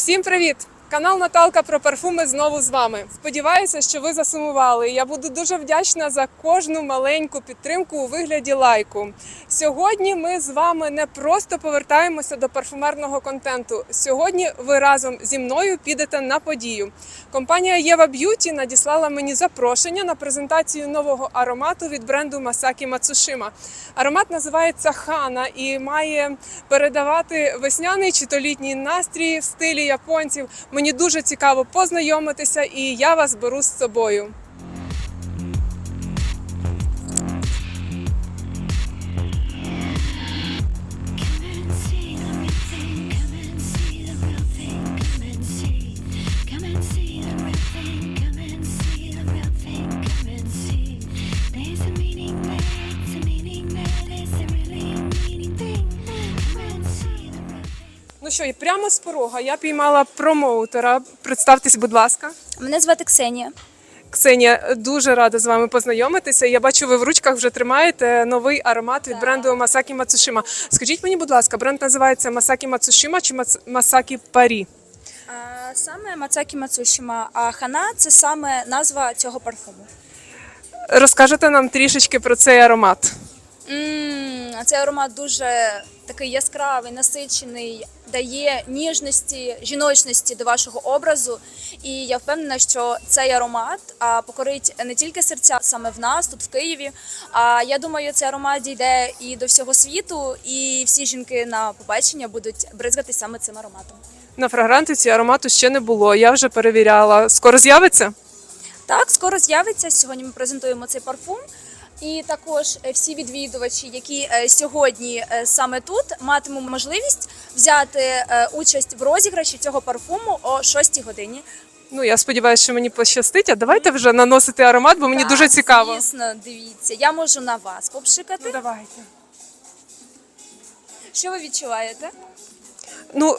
Всім привіт! Канал Наталка про парфуми знову з вами. Сподіваюся, що ви засумували. Я буду дуже вдячна за кожну маленьку підтримку у вигляді лайку. Сьогодні ми з вами не просто повертаємося до парфумерного контенту. Сьогодні ви разом зі мною підете на подію. Компанія Єва Б'юті надіслала мені запрошення на презентацію нового аромату від бренду Masaki Matsushima. Аромат називається Хана і має передавати весняний чи то літній настрій в стилі японців. Мені дуже цікаво познайомитися, і я вас беру з собою. Що, і прямо з порога я піймала промоутера. Представтесь, будь ласка. Мене звати Ксенія. Ксенія, дуже рада з вами познайомитися. Я бачу, ви в ручках вже тримаєте новий аромат від бренду Masaki Matsushima. Скажіть мені, будь ласка, бренд називається Masaki Matsushima чи Masaki Paris? Саме Мацакі Мацушіма, а хана це саме назва цього парфуму. Розкажете нам трішечки про цей аромат. м цей аромат дуже такий яскравий, насичений, дає ніжності, жіночності до вашого образу. І я впевнена, що цей аромат покорить не тільки серця саме в нас, тут в Києві. А я думаю, цей аромат дійде і до всього світу, і всі жінки на побачення будуть бризгати саме цим ароматом. На фрагрантиці аромату ще не було. Я вже перевіряла. Скоро з'явиться? Так, скоро з'явиться. Сьогодні ми презентуємо цей парфум. І також е, всі відвідувачі, які е, сьогодні е, саме тут, матимуть можливість взяти участь в розіграші цього парфуму о 6 годині. Ну я сподіваюся, що мені пощастить. А давайте вже наносити аромат, бо мені Так, дуже цікаво. Звісно, дивіться, я можу на вас попшикати. Ну давайте. Що ви відчуваєте? Ну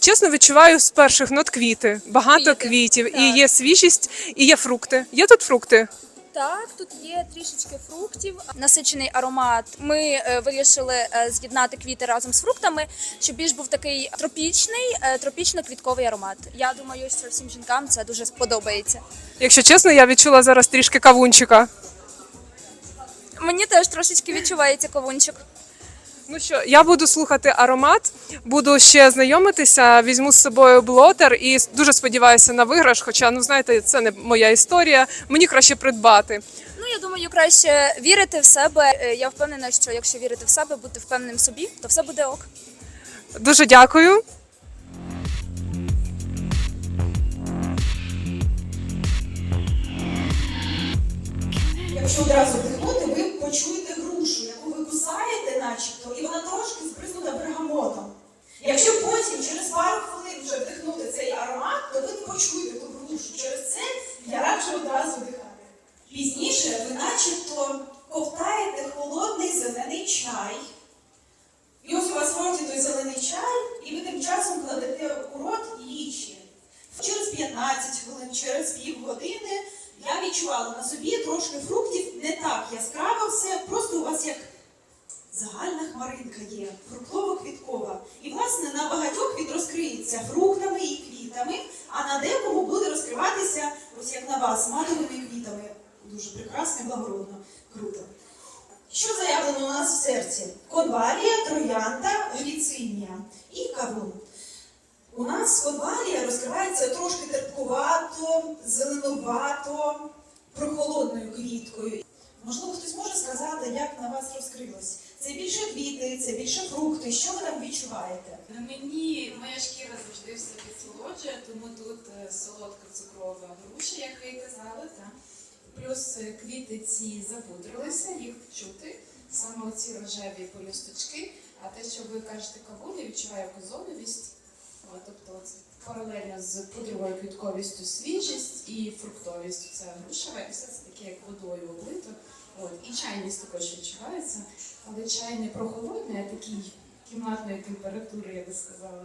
чесно відчуваю з перших нот квіти. Багато Квіти, квітів, і є свіжість, і є фрукти. Є тут фрукти. Так, тут є трішечки фруктів, насичений аромат. Ми е, вирішили е, з'єднати квіти разом з фруктами, щоб більш був такий тропічний, е, тропічно-квітковий аромат. Я думаю, що всім жінкам це дуже сподобається. Якщо чесно, я відчула зараз трішки кавунчика. Мені теж трошечки відчувається кавунчик. Ну що, я буду слухати аромат, буду ще знайомитися, візьму з собою блотер і дуже сподіваюся на виграш. Хоча, ну знаєте, це не моя історія. Мені краще придбати. Ну я думаю, краще вірити в себе. Е, Я впевнена, що якщо вірити в себе, бути впевненим в собі, то все буде ок. Дуже дякую. Якщо одразу вдихнути, ви почуєте грушу, яку ви кусаєте, начебто, і вона трошки збризнута бергамотом. Якщо потім через пару хвилин вже вдихнути цей аромат, то ви почуєте ту грушу. Через це я раджу одразу вдихати. Пізніше ви начебто ковтаєте холодний зелений чай. І ось у вас в роті той зелений чай, і ви тим часом кладете у рот лічі. Через 15 хвилин, через півгодини я відчувала на собі трошки фруктів не так яскраво все, просто у вас як загальна хмаринка є, фруктово-квіткова. І, власне, на багатьох він розкриється фруктами і квітами, а на декому буде розкриватися, ось як на вас, матовими квітами. Дуже прекрасно, і благородно, круто. Що заявлено у нас в серці? Конвалія, троянда, гліцинія і кавун. У нас конвалія розкривається трошки терпкувато, зеленувато, прохолодною квіткою. Можливо, хтось може сказати, як на вас розкрилось? Це більше квіти, це більше фрукти. Що ви там відчуваєте? Мені моя шкіра завжди все підсолоджує, тому тут е, солодка цукрова груша, як ви казали, та. плюс е, квіти ці запудрилися, їх чути, саме оці рожеві полюсточки, а те, що ви кажете кавун, я відчуваю козоновість, тобто паралельно з пудровою квітковістю свіжість і фруктовість це грушева, і все це таке як водою облито. От, і чайність також відчувається, але чай не прохолодний, а такий кімнатної температури, я би сказала.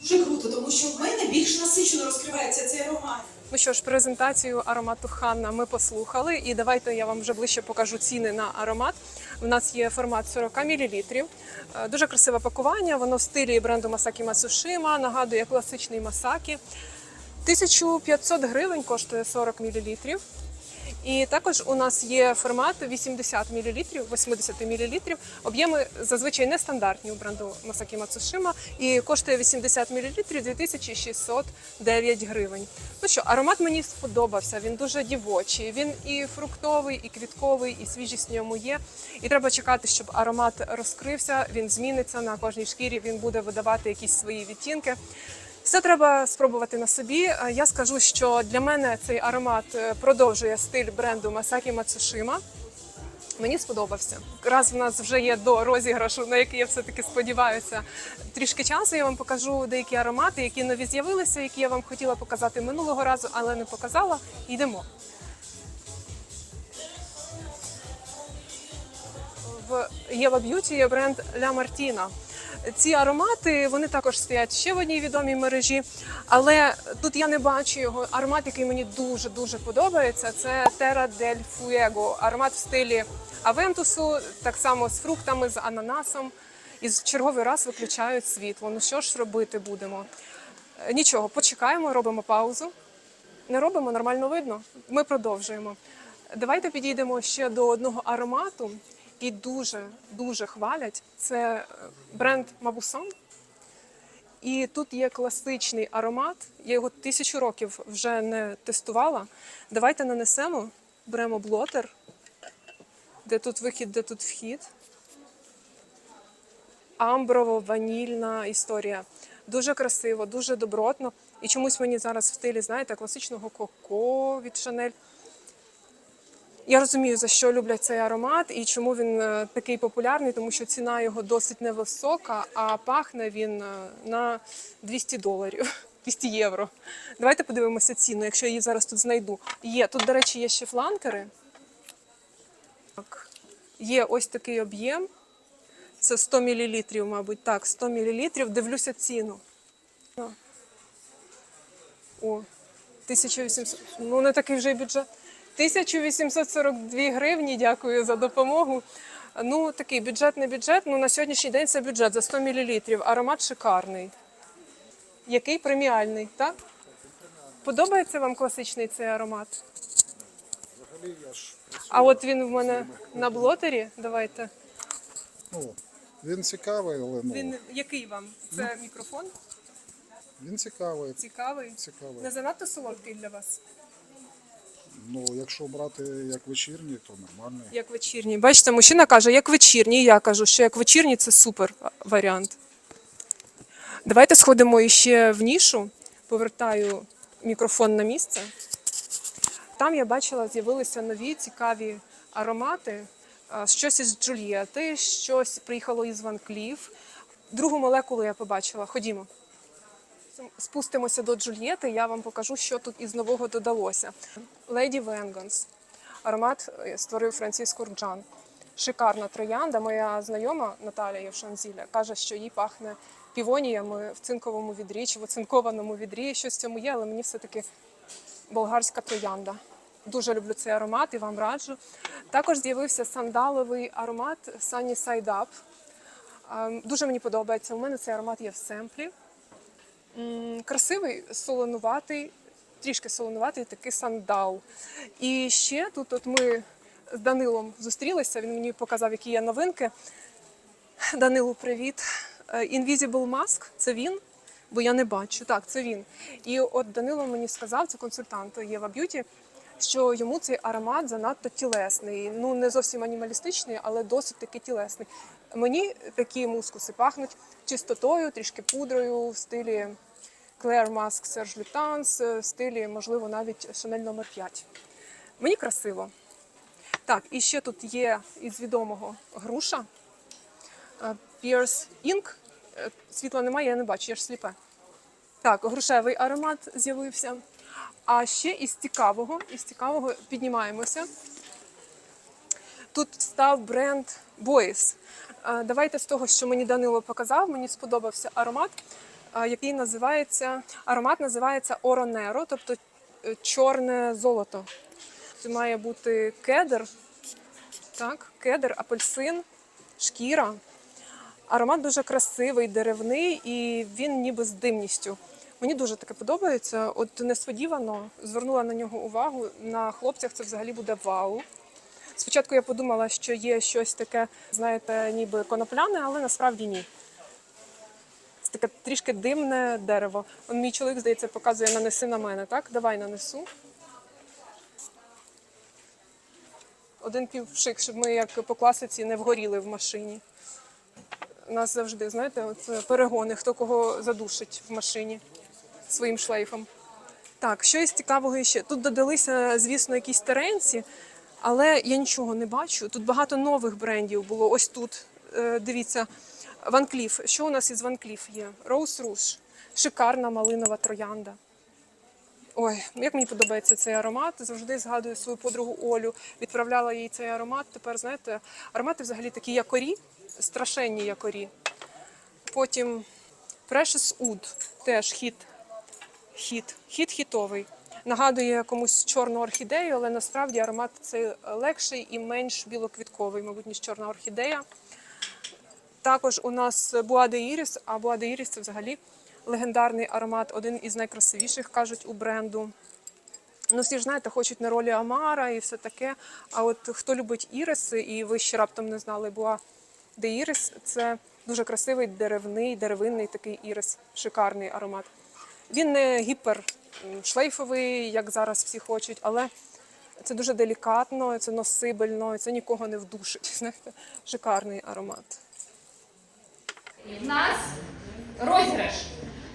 Дуже круто. круто, тому що в мене більш насичено розкривається цей аромат. Ну що ж, презентацію аромату Ханна ми послухали, і давайте я вам вже ближче покажу ціни на аромат. У нас є формат 40 мл. Дуже красиве пакування, воно в стилі бренду Масакі Масушима, нагадує класичний Масакі. 1500 гривень коштує 40 мл. І також у нас є формат 80 мл, 80 мл. Об'єми зазвичай нестандартні у бренду Масакі Мацушима і коштує 80 мл 2609 гривень. Ну що, аромат мені сподобався. Він дуже дівочий. Він і фруктовий, і квітковий, і свіжість в ньому є. І треба чекати, щоб аромат розкрився. Він зміниться на кожній шкірі. Він буде видавати якісь свої відтінки. Все треба спробувати на собі. Е, Я скажу, що для мене цей аромат е, продовжує стиль бренду Масакі Мацушима. Мені сподобався. Раз в нас вже є до розіграшу, на який я все-таки сподіваюся. Трішки часу я вам покажу деякі аромати, які нові з'явилися, які я вам хотіла показати минулого разу, але не показала. Йдемо. В Єва Б'юті є бренд Ля Мартіна. Ці аромати вони також стоять ще в одній відомій мережі, але тут я не бачу його. Аромат, який мені дуже дуже подобається, це Terra del Fuego. Аромат в стилі Авентусу, так само з фруктами, з ананасом. І черговий раз виключають світло. Ну що ж робити будемо? Е, Нічого, почекаємо, робимо паузу. Не робимо, нормально видно. Ми продовжуємо. Давайте підійдемо ще до одного аромату, який дуже дуже хвалять. Це е, бренд Мабусон. І тут є класичний аромат. Я його тисячу років вже не тестувала. Давайте нанесемо, беремо блотер, де тут вихід, де тут вхід. Амброво-ванільна історія. Дуже красиво, дуже добротно. І чомусь мені зараз в стилі, знаєте, класичного коко від Шанель. Я розумію, за що люблять цей аромат і чому він е, такий популярний, тому що ціна його досить невисока, а пахне він е, на 200 доларів, 200 євро. Давайте подивимося ціну, якщо я її зараз тут знайду. Є тут, до речі, є ще фланкери. Так. Є ось такий об'єм. Це 100 мл, мабуть. Так, 100 мл. Дивлюся ціну. О, О, 1800. Ну, не такий вже й бюджет. 1842 гривні. Дякую за допомогу. Ну, такий бюджет не бюджет. Ну, на сьогоднішній день це бюджет за 100 мл. Аромат шикарний. Який преміальний, так? Подобається вам класичний цей аромат? Взагалі я ж. А от він в мене на блотері. Давайте. Ну, він цікавий, але ну, Він який вам? Це мікрофон? він цікавий. Цікавий. Цікавий. Не занадто солодкий для вас, Ну, якщо брати як вечірній, то нормальний. як вечірній. Бачите, мужчина каже, як вечірній. Я кажу, що як вечірній це супер варіант. Давайте сходимо іще в нішу. Повертаю мікрофон на місце. Там я бачила, з'явилися нові цікаві аромати. Щось із Джульєти, щось приїхало із Ван Кліф. Другу молекулу я побачила. Ходімо. Спустимося до Джульєти, я вам покажу, що тут із нового додалося. Леді Венгонс. Аромат е, створив Франциск Урджан. Шикарна троянда. Моя знайома Наталя Євшанзіля каже, що їй пахне півоніями в цинковому відрі чи в оцинкованому відрі. Щось в цьому є, але мені все-таки болгарська троянда. Дуже люблю цей аромат і вам раджу. Також з'явився сандаловий аромат Sunny Side Up. Ем, Дуже мені подобається. У мене цей аромат є в семплі. Красивий, солонуватий, трішки солонуватий такий сандал. І ще тут от ми з Данилом зустрілися, він мені показав, які є новинки. Данилу, привіт. Е, Invisible Mask – це він, бо я не бачу. Так, це він. І от Данило мені сказав, це консультант Єва Б'юті, що йому цей аромат занадто тілесний. Ну, не зовсім анімалістичний, але досить таки тілесний. Мені такі мускуси пахнуть чистотою, трішки пудрою в стилі Claire Mask Serge Lutens, в стилі, можливо, навіть Chanel номер 5. Мені красиво. Так, і ще тут є із відомого груша. Е, Pierce Ink. Е, Світла немає, я не бачу, я ж сліпе. Так, грушевий аромат з'явився. А ще із цікавого, із цікавого піднімаємося. Тут став бренд Boys. Давайте з того, що мені Данило показав, мені сподобався аромат. який називається аромат називається Оронеро, тобто е, чорне золото. Це має бути кедр, так, кедр, апельсин, шкіра. Аромат дуже красивий, деревний, і він ніби з димністю. Мені дуже таке подобається. От несподівано звернула на нього увагу. На хлопцях це взагалі буде вау. Спочатку я подумала, що є щось таке, знаєте, ніби конопляне, але насправді ні. Це таке трішки димне дерево. Он мій чоловік, здається, показує нанеси на мене, так? Давай нанесу. Один півшик, щоб ми як по класиці не вгоріли в машині. Нас завжди, знаєте, от перегони, хто кого задушить в машині своїм шлейфом. Так, що із цікавого ще? Тут додалися, звісно, якісь теренці, але я нічого не бачу. Тут багато нових брендів було. Ось тут. е, Дивіться, Ван Кліф. Що у нас із Ван Кліф є? Роуз Руш. Шикарна малинова троянда. Ой, як мені подобається цей аромат. Завжди згадую свою подругу Олю. Відправляла їй цей аромат. Тепер, знаєте, аромати взагалі такі якорі, страшенні якорі. Потім Precious Oud, теж хіт. Хіт. Хіт хітовий. Нагадує комусь чорну орхідею, але насправді аромат цей легший і менш білоквітковий, мабуть, ніж чорна орхідея. Також у нас de Iris, а de Iris – це взагалі легендарний аромат, один із найкрасивіших, кажуть, у бренду. Ну, всі ж знаєте, хочуть на ролі Амара і все таке. А от хто любить іриси, і ви ще раптом не знали, Bois de Iris – це дуже красивий деревний, деревинний такий ірис, шикарний аромат. Він не гіпер шлейфовий, як зараз всі хочуть, але це дуже делікатно, це носибельно, це нікого не вдушить. Знаєте, шикарний аромат. В нас розіграш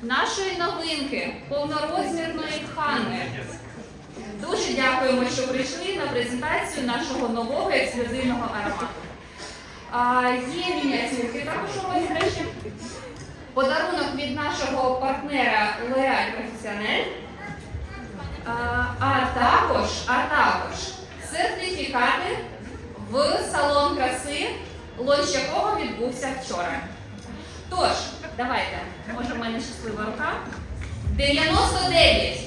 нашої новинки повнорозмірної ханни. Дуже дякуємо, що прийшли на презентацію нашого нового ексклюзивного аромату. Є мініатюрки також у розіграші. Подарунок від нашого партнера L'Oréal Professionnel. А, також, а також сертифікати в салон краси, лонч якого відбувся вчора. Тож, давайте, може в мене щаслива рука. 99.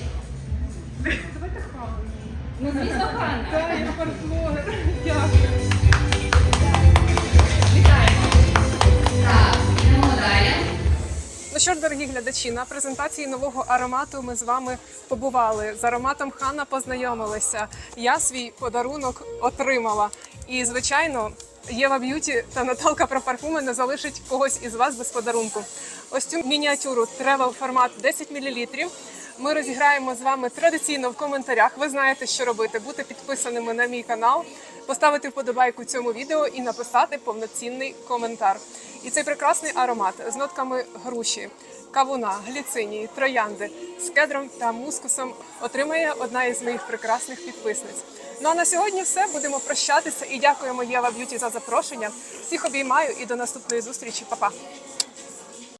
Давайте хаву. Ну, звісно, Ханна. Так, я партнер. Дякую. Що ж, дорогі глядачі, на презентації нового аромату ми з вами побували. З ароматом Хана познайомилися. Я свій подарунок отримала. І, звичайно, Єва Б'юті та Наталка про парфуми не залишить когось із вас без подарунку. Ось цю мініатюру тревел формат 10 мл. Ми розіграємо з вами традиційно в коментарях. Ви знаєте, що робити. Бути підписаними на мій канал, поставити вподобайку цьому відео і написати повноцінний коментар. І цей прекрасний аромат з нотками груші, кавуна, гліцинії, троянди з кедром та мускусом отримає одна із моїх прекрасних підписниць. Ну а на сьогодні все. Будемо прощатися і дякуємо Єва Б'юті за запрошення. Всіх обіймаю і до наступної зустрічі. Па-па!